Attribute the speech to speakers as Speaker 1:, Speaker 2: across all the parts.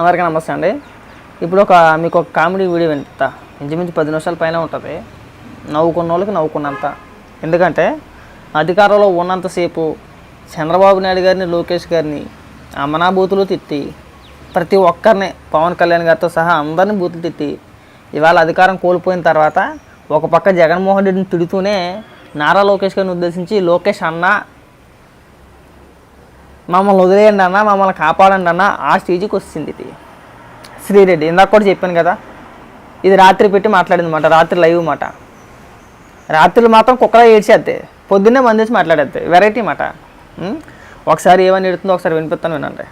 Speaker 1: అందరికీ నమస్తే అండి. ఇప్పుడు ఒక మీకు ఒక కామెడీ వీడియో వింటా. ఇంచుమించు పది నిమిషాల పైన ఉంటుంది. నవ్వుకున్న వాళ్ళకి నవ్వుకున్నంత. ఎందుకంటే అధికారంలో ఉన్నంతసేపు చంద్రబాబు నాయుడు గారిని లోకేష్ గారిని అమనాభూతులు తిట్టి ప్రతి ఒక్కరిని పవన్ కళ్యాణ్ గారితో సహా అందరిని బూతులు తిట్టి ఇవాళ అధికారం కోల్పోయిన తర్వాత ఒక పక్క జగన్మోహన్ రెడ్డిని తిడుతూనే నారా లోకేష్ గారిని ఉద్దేశించి లోకేష్ అన్న మమ్మల్ని వదిలేయండి అన్న మమ్మల్ని కాపాడండి అన్న ఆ స్టేజ్కి వచ్చింది ఇది. శ్రీరెడ్డి ఇందాక కూడా చెప్పాను కదా ఇది రాత్రి పెట్టి మాట్లాడింది మాట రాత్రి లైవ్ మాట. రాత్రులు మాత్రం కుక్కలా ఏడ్చేద్ది పొద్దున్నే మందేసి మాట్లాడేద్ది వెరైటీ మాట? ఒకసారి ఏమని ఎడుతుందో ఒకసారి వినిపిస్తాను వినండి?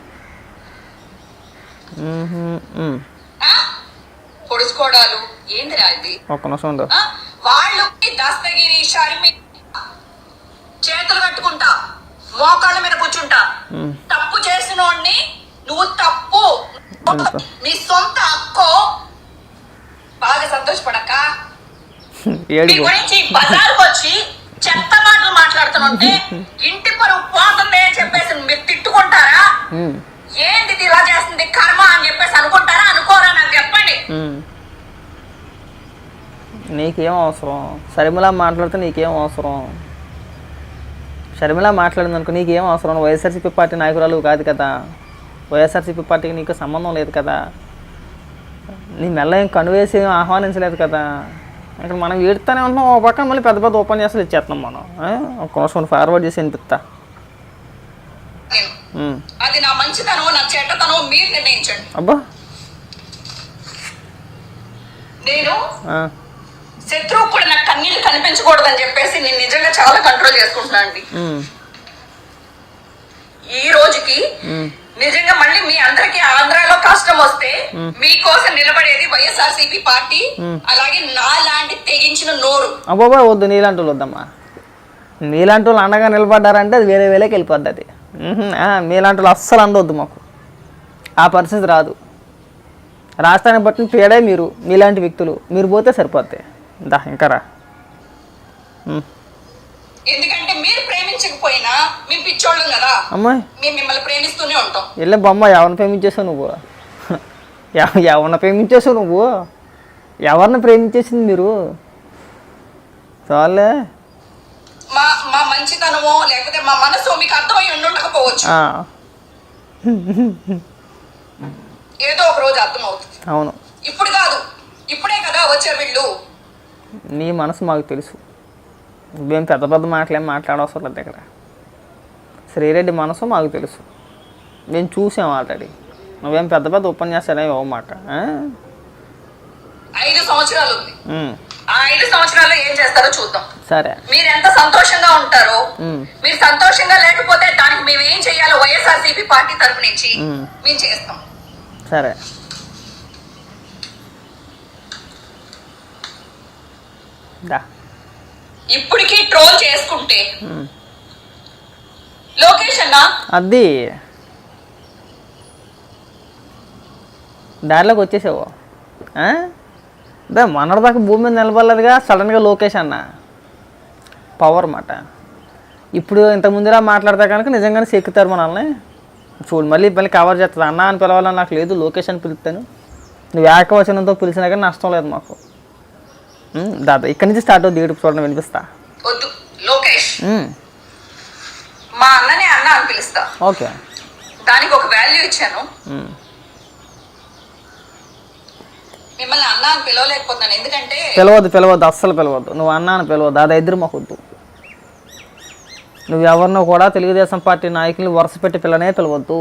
Speaker 2: పొడుచుకోవడాలు ఏందిరా ఇది?
Speaker 1: ఒక్క నిమిషం ఉండు.
Speaker 2: ఆ? వాళ్ళు దస్తగిరి షర్మి చేతులు కట్టుకుంటా. మోకాళ్ళ మీద కూర్చుంటా. తప్పు చేసినోడిని నువ్వు తప్పు? నీ సొంత అక్కో బాగా సంతోషపడక. గురించి బజార్కి వచ్చి చెత్త మాటలు మాట్లాడుతుంటే ఇంటి పరువు పోతుంది అని చెప్పేసి మీరు తిట్టుకుంటారా? ఏంది ఇలా చేస్తుంది? కర్మ అని చెప్పేసి అనుకుంటారా? అనుకోరా నాకు చెప్పండి.
Speaker 1: నీకేం అవసరం? షర్మిల మాట్లాడితే నీకేం అవసరం? షర్మిల మాట్లాడింది అనుకో నీకేం అవసరం? వైఎస్ఆర్సీపీ పార్టీ నాయకురాలు కాదు కదా. వైఎస్ఆర్సీపీ పార్టీకి నీకు సంబంధం లేదు కదా. నీ మెల్ల ఏం కనువేసి ఏం ఆహ్వానించలేదు కదా. ఇక్కడ మనం ఏడుతానే ఉంటున్నాం. ఒక పక్క మళ్ళీ పెద్ద పెద్ద ఉపన్యాసాలు ఇచ్చేస్తున్నాం మనం? ఒక నిమిషం ఫార్వర్డ్ చేసి వినిపిస్తా.
Speaker 2: అది నా మంచితనం నా చెడ్డతనం మీరు నిర్ణయించండి.
Speaker 1: అబ్బా.
Speaker 2: నేను. శత్రువు కూడా కన్నీళ్ళు కనిపించకూడదని చెప్పేసి నేను నిజంగా చాలా కంట్రోల్ చేసుకుంటున్నాను అండి. ఈ రోజుకి. నిజంగా మళ్ళీ మీ అందరికి ఆంధ్రాలో కష్టం వస్తే మీకోసం నిలబడేది వైఎస్ఆర్సీపీ పార్టీ అలాగే నా లాంటి తెగించిన నోరు.
Speaker 1: అబ్బాబా వద్దు నీలాంటి వాళ్ళు వద్దమ్మా నీలాంటి వాళ్ళు అండగా నిలబడ్డారంటే అది వేరే వేలేకి వెళ్ళిపోద్ది అది. మీలాంటి వాళ్ళు అస్సలు అందవద్దు మాకు. ఆ పరిస్థితి రాదు. రాష్ట్రాన్ని బట్టిన పేడే మీరు మీలాంటి వ్యక్తులు. మీరు పోతే సరిపోద్ది. దా ఇంకా రా.
Speaker 2: ఎందుకంటే మీరు ప్రేమించకపోయినా మేము పిచ్చోళ్ళం కదా.
Speaker 1: అమ్మాయి.
Speaker 2: మేము మిమ్మల్ని ప్రేమిస్తూనే ఉంటాం.
Speaker 1: వెళ్ళే బొమ్మ ఎవరిని ప్రేమించేసావు నువ్వు? ఎవ- ఎవరిని ప్రేమించేసావు నువ్వు? ఎవరిని ప్రేమించేసింది మీరు? చాలే.
Speaker 2: మా మా మంచితనమో లేకపోతే మా మనసు మీకు అర్థమై ఉండకపోవచ్చు. ఏదో ఒక రోజు అర్థమవుతుంది.
Speaker 1: అవును.
Speaker 2: ఇప్పుడు కాదు ఇప్పుడే కదా వచ్చారు వీళ్ళు.
Speaker 1: నీ మనసు మాకు తెలుసు. నువ్వేం పెద్ద పెద్ద మాటలేం మాట్లాడవసరం లేదు ఇక్కడ. శ్రీరెడ్డి మనసు మాకు తెలుసు. మేము చూసాం ఆల్రెడీ. నువ్వేం పెద్ద పెద్ద ఉపన్యాసాలు ఏమి?
Speaker 2: ఐదు సంవత్సరాలు ఉంది.
Speaker 1: ఉమ్,
Speaker 2: ఆ ఐదు సంవత్సరాల్లో ఏం చేస్తారో చూద్దాం.
Speaker 1: సరే.
Speaker 2: మీరు ఎంత సంతోషంగా ఉంటారో మీరు సంతోషంగా లేకపోతే దానికి మేము ఏం చేయాలో వైఎస్ఆర్సీపీ పార్టీ తరపు నుంచి
Speaker 1: మ్మ్.
Speaker 2: మేము చేస్తాం.
Speaker 1: సరే. దా.
Speaker 2: ఇప్పటికీ ట్రోల్ చేసుకుంటే.
Speaker 1: ఉమ్.
Speaker 2: లోకేష్ అన్న?
Speaker 1: అది దారిలోకి వచ్చేసావు. ఆ? దా మొన్నటిదాకా భూమి మీద నిలబడలేదుగా సడన్గా లోకేష్ అన్న. పవర్ మాట. ఇప్పుడు ఇంత ముందులా మాట్లాడితే కనుక నిజంగానే సెక్కుతారు మనల్ని. చూడు మళ్ళీ మళ్ళీ కవర్ చేస్తుంది అన్న అని పిలవాలని నాకు లేదు లోకేష్ అని పిలుస్తాను. నువ్వు ఏకవచనంతో పిలిచినా కానీ నష్టం లేదు మాకు. దాదా ఇక్కడి నుంచి స్టార్ట్ అవుతుంది యూట్యూబ్ చూడడం వినిపిస్తా?
Speaker 2: వద్దు లోకేష్. మా అన్ననే అన్న అని పిలుస్తా.
Speaker 1: ఓకే.
Speaker 2: దానికి ఒక వాల్యూ ఇచ్చాను. మిమ్మల్ని అన్న అని పిలవలేకపోతున్నాను. ఎందుకంటే
Speaker 1: పిలవద్దు పిలవద్దు అస్సలు పిలవద్దు. నువ్వు అన్నా అని పిలవద్దు. అది ఇద్దరు మాకొద్దు నువ్వు ఎవరినో కూడా తెలుగుదేశం పార్టీ నాయకులు వరుస పెట్టి పిల్లనే పిలవద్దు.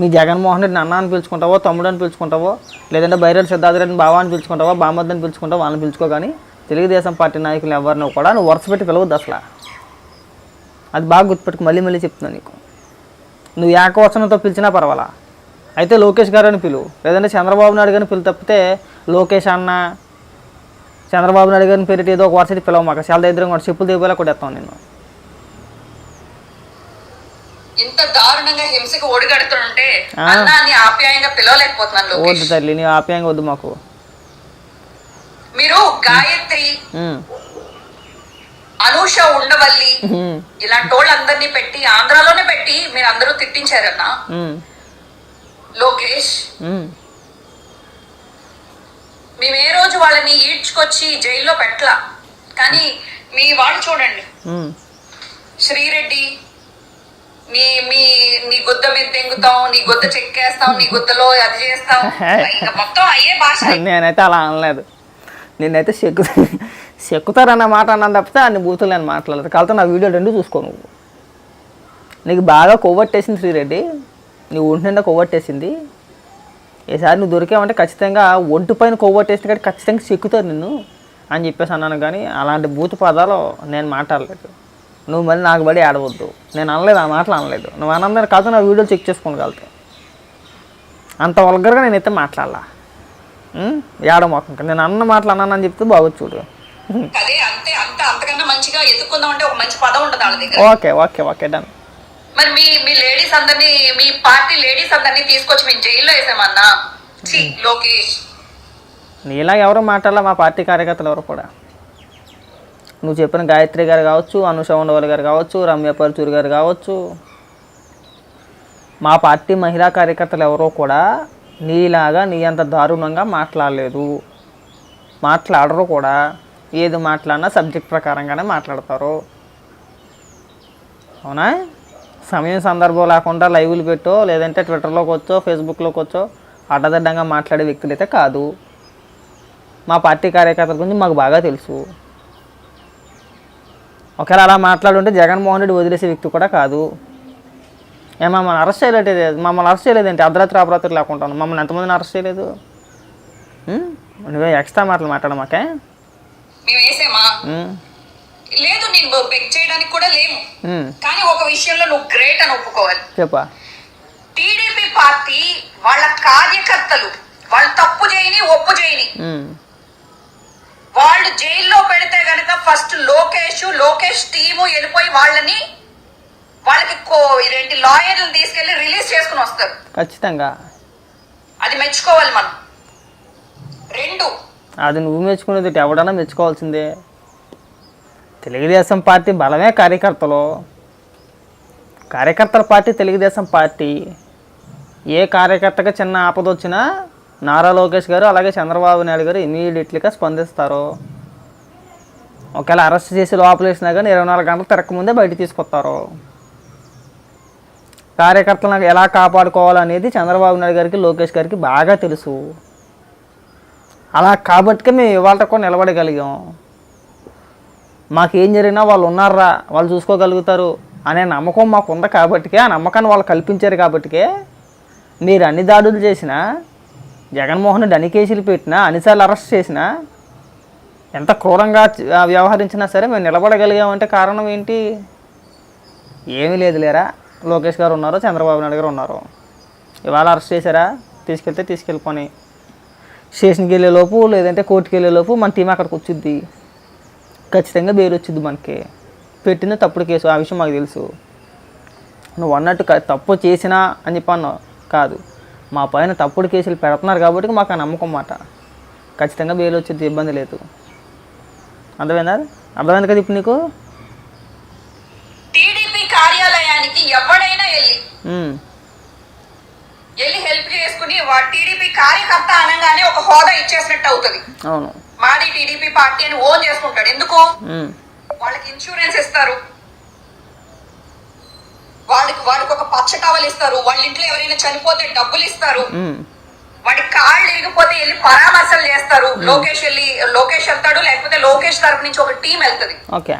Speaker 1: మీ జగన్మోహన్ రెడ్డిని అన్న అని పిలుచుకుంటావో తమ్ముడు అని పిలుచుకుంటావో లేదంటే బైరెడ్డి సిద్ధార్థరెడ్డిని బావ అని పిలుచుకుంటావో బామ్మద్దు అని పిలుచుకుంటావో వాళ్ళని పిలుచుకో కానీ తెలుగుదేశం పార్టీ నాయకులు ఎవరినో కూడా నువ్వు వరుస పెట్టి పిలవద్దు అసలు. అది బాగా గుర్తుపెట్టుకు మళ్ళీ మళ్ళీ చెప్తున్నాను నీకు. నువ్వు ఏకవచనంతో పిలిచినా పర్వాలా? అయితే లోకేష్ గారు అని పిలువు లేదంటే చంద్రబాబు నాయుడు గారిని పిలు తప్పితే లోకేష్ అన్న చంద్రబాబు నాయుడు గారిని పేరిటి ఏదో ఒక వరుసటి పిలవ మాకు. చాలా దగ్గర కూడా చెప్పులు దిగిపోయేలా కొట్టేస్తాం నేను
Speaker 2: ఇంత దారుణంగా హింసకు ఒడిగడుతుంటే
Speaker 1: ఆ.
Speaker 2: అన్న అని ఆప్యాయంగా పిలవలేకపోతున్నాను లోకేష్.
Speaker 1: వద్దు తల్లి నీ ఆప్యాయంగా వద్దు మాకు.
Speaker 2: మీరు గాయత్రి అనూష ఉండవల్లి ఇలాంటి వాళ్ళందరినీ పెట్టి ఆంధ్రాలోనే పెట్టి మీరు అందరూ తిట్టించారన్న లోకేష్ మేము ఏ రోజు వాళ్ళని ఈడ్చుకొచ్చి జైల్లో పెట్టలా? కానీ మీ వాళ్ళు చూడండి. శ్రీరెడ్డి నీ మీ నీ గుద్ద మీద తెంగుతాం నీ గుద్ద చెక్కేస్తాం నీ గుద్దలో అది చేస్తాం. మొత్తం అయ్యే భాష.
Speaker 1: నేనైతే అలా అనలేదు. నేనైతే చెక్కు చెక్కుతారన్న మాట అన్నాను తప్పితే అన్ని బూతులు నేను మాట్లాడలేదు. కాకపోతే నా వీడియో రెండు చూసుకో నువ్వు. నీకు బాగా కొవ్వట్టేసింది శ్రీరెడ్డి. నీ ఒంటి నిండా కొవ్వట్టేసింది. ఈసారి నువ్వు దొరికావంటే ఖచ్చితంగా ఒంటి పైన కొవ్వట్టేసింది కాబట్టి ఖచ్చితంగా చెక్కుతారు నిన్ను అని చెప్పేసి అన్నాను కానీ అలాంటి బూతు పదాలు నేను మాట్లాడలేదు. నువ్వు మళ్ళీ నాకు బడి ఆడవద్దు నేను అనలేదు ఆ మాటలు అనలేదు. నువ్వు అనందరూ కాదు నా వీడియోలు చెక్ చేసుకోగలుగుతావు అంత వల్గర్గా నేనైతే మాట్లాడాలా. ఏడ మొక్క నేను అన్న మాటలు అన్నానని చెప్తే బాగోదు చూడు.
Speaker 2: అదే అంతే అంత అంతకన్నా మంచిగా ఎత్తుకుందాం అంటే ఒక మంచి పదం ఉంటుంది వాళ్ళ దగ్గర.
Speaker 1: Okay okay okay done.
Speaker 2: మరి మీ మీ లేడీస్ అందరినీ మీ పార్టీ లేడీస్ అందరినీ తీసుకొచ్చి మేము జైల్లో వేసామన్నా? ఛీ, లోకేష్
Speaker 1: నీలా ఎవరు మాట్లాడాల మా పార్టీ కార్యకర్తలు ఎవరు కూడా? నువ్వు చెప్పిన గాయత్రి గారు కావచ్చు అనుష ఉండవల్ గారు కావచ్చు రమ్య పరుచూరి గారు కావచ్చు మా పార్టీ మహిళా కార్యకర్తలు ఎవరో కూడా నీలాగా నీ అంత దారుణంగా మాట్లాడలేదు. మాట్లాడరు కూడా. ఏది మాట్లాడినా సబ్జెక్ట్ ప్రకారంగానే మాట్లాడతారు. అవునా? సమయం సందర్భం లేకుండా లైవ్లు పెట్టో లేదంటే ట్విట్టర్లోకి వచ్చో ఫేస్బుక్లోకి వచ్చో అడ్డదడ్డంగా మాట్లాడే వ్యక్తులైతే కాదు. మా పార్టీ కార్యకర్తల గురించి మాకు బాగా తెలుసు. ఒకవేళ అలా మాట్లాడుంటే జగన్మోహన్ రెడ్డి వదిలేసే వ్యక్తి కూడా కాదు. ఏ మమ్మల్ని అరెస్ట్ చేయలేదు మమ్మల్ని అరెస్ట్ చేయలేదేంటి? అర్ధరాత్రి అపరాత్రి లేకుండా మమ్మల్ని ఎంతమందిని అరెస్ట్ చేయలేదు? నువ్వే ఎక్స్ట్రా మాటలు మాట్లాడ మాకే
Speaker 2: మేము వేసామా?
Speaker 1: ఉం?
Speaker 2: లేదు నేను చేయడానికి కూడా లేము. కానీ ఒక విషయంలో నువ్వు గ్రేట్ అని ఒప్పుకోవాలి.
Speaker 1: చెప్పా.
Speaker 2: టీడీపీ పార్టీ వాళ్ళ కార్యకర్తలు వాళ్ళు తప్పు చేయని ఒప్పు చేయని. వాళ్ళు జైల్లో పెడితే గనక ఫస్ట్ లోకేష్ లోకేష్ టీము వెళ్ళిపోయి వాళ్ళని వాళ్ళకి కో- ఇదేంటి లాయర్లను తీసుకెళ్ళి రిలీజ్ చేసుకుని వస్తారు.
Speaker 1: ఖచ్చితంగా.
Speaker 2: అది మెచ్చుకోవాలి మనం. రెండు.
Speaker 1: అది నువ్వు మెచ్చుకునేది ఎవడన్నా మెచ్చుకోవాల్సిందే. తెలుగుదేశం పార్టీ బలమే కార్యకర్తలు. కార్యకర్తల పార్టీ తెలుగుదేశం పార్టీ. ఏ కార్యకర్తగా చిన్న ఆపద వచ్చినా నారా లోకేష్ గారు అలాగే చంద్రబాబు నాయుడు గారు ఇమీడియట్లీగా స్పందిస్తారు. ఒకవేళ అరెస్ట్ చేసి లోపలేసినా కానీ ఇరవై నాలుగు గంటలు తిరగకముందే బయట తీసుకొస్తారు. కార్యకర్తలను ఎలా కాపాడుకోవాలనేది చంద్రబాబు నాయుడు గారికి లోకేష్ గారికి బాగా తెలుసు. అలా కాబట్టి మేము ఇవాళ కూడా నిలబడగలిగాం. మాకేం జరిగినా వాళ్ళు ఉన్నారా వాళ్ళు చూసుకోగలుగుతారు అనే నమ్మకం మాకు ఉంది కాబట్టికే ఆ నమ్మకాన్ని వాళ్ళు కల్పించారు కాబట్టికే మీరు అన్ని దాడులు చేసినా జగన్మోహన్ రెడ్డి అన్ని కేసులు పెట్టినా అన్నిసార్లు అరెస్ట్ చేసినా ఎంత క్రూరంగా వ్యవహరించినా సరే మేము నిలబడగలిగామంటే కారణం ఏంటి? ఏమీ లేదు లేరా? లోకేష్ గారు ఉన్నారు చంద్రబాబు నాయుడు గారు ఉన్నారు? ఇవాళ అరెస్ట్ చేశారా? తీసుకెళ్తే తీసుకెళ్ళిపోని. స్టేషన్కి వెళ్ళేలోపు లేదంటే కోర్టుకి వెళ్ళేలోపు మన టీం అక్కడికి వచ్చింది ఖచ్చితంగా బెయిల్ వచ్చింది మనకి. పెట్టింది తప్పుడు కేసు ఆ విషయం మాకు తెలుసు. నువ్వు అన్నట్టు తప్పు చేసినా అని చెప్పి అన్నావు. కాదు. మా పైన తప్పుడు కేసులు పెడుతున్నారు కాబట్టి మాకు ఆ నమ్మకం మాట. ఖచ్చితంగా బెయిల్ వచ్చింది ఇబ్బంది లేదు. అర్థమైందా? అర్థమైంది కదా ఇప్పుడు నీకు?
Speaker 2: టీడీపీ కార్యాలయానికి ఎవడైనా వెళ్ళి వెళ్ళి హెల్ప్ చేసుకుని టీడీపీ కార్యకర్త అనగానే ఒక హోదా ఇచ్చేసినట్టు అవుతుంది.
Speaker 1: అవును.
Speaker 2: మాది టీడీపీ పార్టీ అని ఓన్ చేసుకుంటాడు. ఎందుకు? వాళ్ళకి ఇన్సూరెన్స్ ఇస్తారు. వాళ్ళకి వాడికి ఒక పచ్చ టవల్ ఇస్తారు వాళ్ళ ఇంట్లో ఎవరైనా చనిపోతే డబ్బులు ఇస్తారు.
Speaker 1: ఉమ్,
Speaker 2: వాడి కాళ్ళు ఇరిగిపోతే వెళ్ళి పరామర్శలు చేస్తారు. లోకేష్ వెళ్ళి లోకేష్ వెళ్తాడు లేకపోతే లోకేష్ తరపు నుంచి ఒక టీం వెళ్తది.
Speaker 1: ఓకే.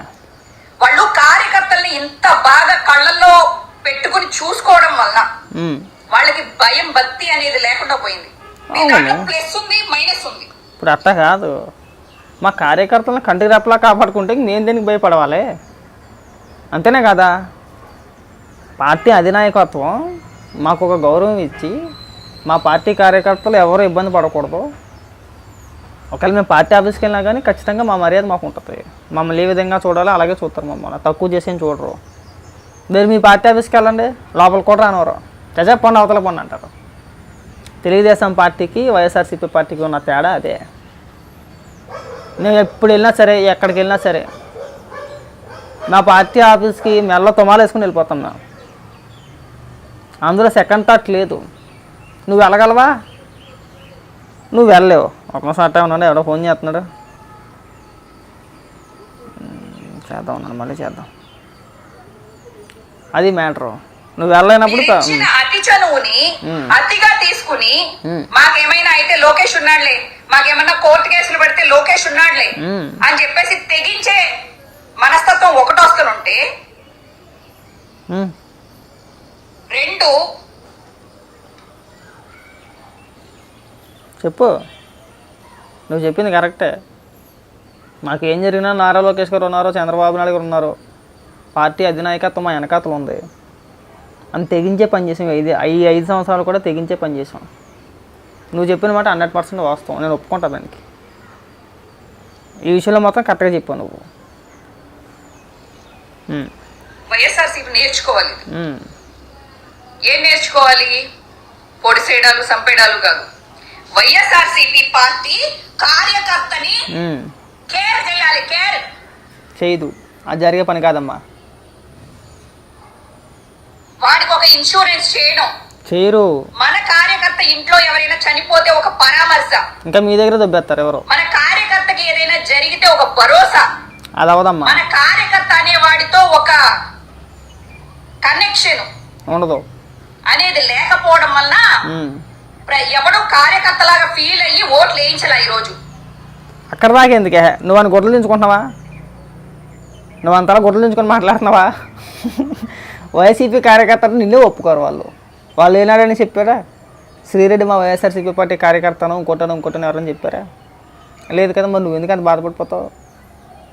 Speaker 2: వాళ్ళు కార్యకర్తల్ని ఇంత బాగా కళ్ళల్లో పెట్టుకుని చూసుకోవడం వల్ల. వాళ్ళకి భయం భక్తి అనేది లేకుండా పోయింది. ప్లస్ ఉంది మైనస్ ఉంది.
Speaker 1: ఇప్పుడు అట్లా కాదు. మా కార్యకర్తలను కంటికి రెప్పలా కాపాడుకుంటే నేను దేనికి భయపడవాలి? అంతేనే కదా? పార్టీ అధినాయకత్వం మాకు ఒక గౌరవం ఇచ్చి మా పార్టీ కార్యకర్తలు ఎవరు ఇబ్బంది పడకూడదు. ఒకవేళ మేము పార్టీ ఆఫీస్కి వెళ్ళినా కానీ ఖచ్చితంగా మా మర్యాద మాకు ఉంటుంది. మమ్మల్ని ఏ విధంగా చూడాలో అలాగే చూస్తారు మమ్మల్ని. తక్కువ చేసి చూడరు. మీరు మీ పార్టీ ఆఫీస్కి వెళ్ళండి లోపల కూడా రానివ్వరు. చజప్పండి అవతల పండు అంటారు. తెలుగుదేశం పార్టీకి వైఎస్ఆర్సీపీ పార్టీకి ఉన్న తేడా అదే. నేను ఎప్పుడు వెళ్ళినా సరే ఎక్కడికి వెళ్ళినా సరే నా పార్టీ ఆఫీస్కి మెల్ల తుమాలు వేసుకుని వెళ్ళిపోతాం మేము. అందులో సెకండ్ థాట్ లేదు. నువ్వు వెళ్ళగలవా? నువ్వు వెళ్ళలేవు. ఒక నిమిషం అట్టే ఉన్నాడు ఎవడో ఫోన్ చేస్తున్నాడు. చేద్దాం ఉన్నాను మళ్ళీ చేద్దాం. అది మ్యాటరు నువ్వు వెళ్ళలేనప్పుడు
Speaker 2: అతి చనువుని. అతిగా తీసుకుని. మాకేమైనా అయితే లోకేష్ ఉన్నాడులే. మాకేమన్నా కోర్టు కేసులు పెడితే లోకేష్ ఉన్నాడులే. అని చెప్పేసి తెగించే మనస్తత్వం ఒకటొస్తుంటే రెండు
Speaker 1: చెప్పు. నువ్వు చెప్పింది కరెక్టే. మాకు ఏం జరిగినా నారా లోకేష్ గారు ఉన్నారు చంద్రబాబు నాయుడు గారు ఉన్నారు. పార్టీ అధినాయకత్వం మా వెనకాతలు ఉంది. అని తెగించే పని చేసాం. ఐదు ఈ ఐదు సంవత్సరాలు కూడా తెగించే పని చేసాం. నువ్వు చెప్పిన మాట హండ్రెడ్ పర్సెంట్ వాస్తవం. నేను ఒప్పుకుంటా దానికి. ఈ విషయంలో మాత్రం కరెక్ట్గా చెప్పావు నువ్వు.
Speaker 2: వైఎస్ఆర్సీపీ నేర్చుకోవాలి. ఏం నేర్చుకోవాలి? పొడిసేయడాలు సంపేడాలు కాదు. వైఎస్ఆర్సీపీ పార్టీ కార్యకర్తని. కేర్ చేయాలి కేర్.
Speaker 1: చేయదు. అది జరిగే పని కాదమ్మా.
Speaker 2: వాడికి ఒక ఇన్సూరెన్స్ చేయడం.
Speaker 1: చేయరు.
Speaker 2: మన కార్యకర్త ఇంట్లో ఎవరైనా చనిపోతే ఒక పరామర్శ.
Speaker 1: ఇంకా మీ దగ్గర దొబ్బేస్తారు ఎవరు?
Speaker 2: మన కార్యకర్తకి ఏదైనా జరిగితే ఒక భరోసా.
Speaker 1: అది అవదమ్మా.
Speaker 2: మన కార్యకర్త అనేవాడితో ఒక కనెక్షన్
Speaker 1: ఉండదు.
Speaker 2: అనేది లేకపోవడం వలన ఎవడు కార్యకర్తలాగా ఫీల్ అయ్యి ఓట్లు వేయించలే ఈరోజు.
Speaker 1: అక్కడ దాకా ఎందుకే? నువ్వు అని గొడ్డలు దించుకుంటున్నావా? నువ్వు అంతలా గొడ్డలు దించుకొని మాట్లాడుతున్నావా? వైసీపీ కార్యకర్తలు నిన్నే ఒప్పుకోరు వాళ్ళు. వాళ్ళు ఏనాడని చెప్పారా? శ్రీరెడ్డి మా వైఎస్ఆర్సీపీ పార్టీ కార్యకర్తను ఇంకోటను ఇంకోటను ఎవరని చెప్పారా? లేదు కదా మరి నువ్వు ఎందుకంత బాధపడిపోతావు?